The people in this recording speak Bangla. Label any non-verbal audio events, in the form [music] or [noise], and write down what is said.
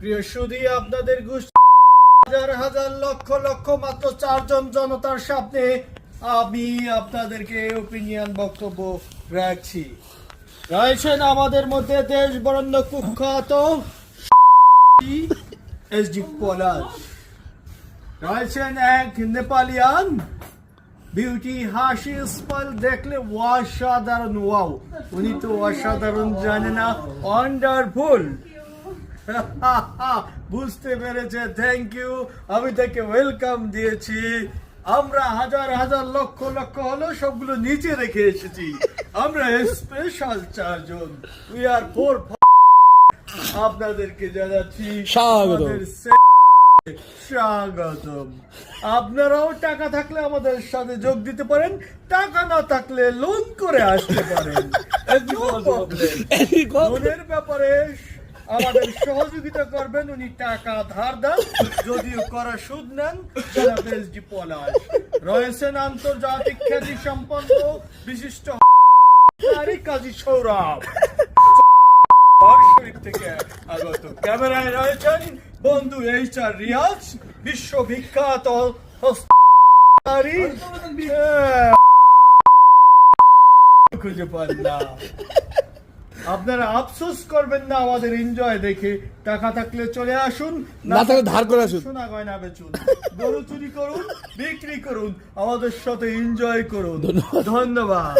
প্রিয় সুধী, আপনাদের গোষ্ঠী হাজার হাজার লক্ষ লক্ষ মাত্র চারজন জনতার সামনে আমি আপনাদেরকে ওপিনিয়ন বক্তব্য রাখছি। রয়েছেন আমাদের মধ্যে দেশ বরণ্য কুখ্যাত এসডি পলাশ। রয়েছেন এক নেপালিয়ান, বিউটি হাসি স্মাইল দেখলে অসাধারণ ওয়াও উনি তো অসাধারণ জানে না ওয়ান্ডারফুল [laughs] বুঝতে পেরেছে থ্যাংক ইউ আমি তাকে ওয়েলকাম দিয়েছি। আমরা হাজার হাজার লক্ষ লক্ষ হলো সবগুলো নিচে রেখে এসেছি। আমরা স্পেশাল চারজন। উই আর ফোর আপনাদেরকে জানাচ্ছি। স্বাগতম। আমাদের সে- স্বাগতম। আপনারাও টাকা থাকলে আমাদের সাথে যোগ দিতে পারেন টাকা না থাকলে লোন করে আসতে পারেন। [laughs] লোনের ব্যাপারে আমাদের সহযোগিতা করবেন উনি টাকা ধার দেন যদিও করা সুদ নেন জনাব এসডি পলাশ রয়েছেন আন্তর্জাতিক খ্যাতি সম্পন্ন বিশিষ্ট কাজী সৌরভ। শরীফ থেকে আগত ক্যামেরায় রয়েছেন বন্ধু এইচ আর রিয়াজ বিশ্ববিখ্যাত খুঁজে পান না। আপনারা আফসোস করবেন না আমাদের এনজয় দেখে টাকা থাকলে চলে আসুন না থাকলে ধার করে আসুন। সোনা গয়না বেচুন গরু চুরি করুন বিক্রি করুন আমাদের সাথে এনজয় করুন ধন্যবাদ। ধন্যবাদ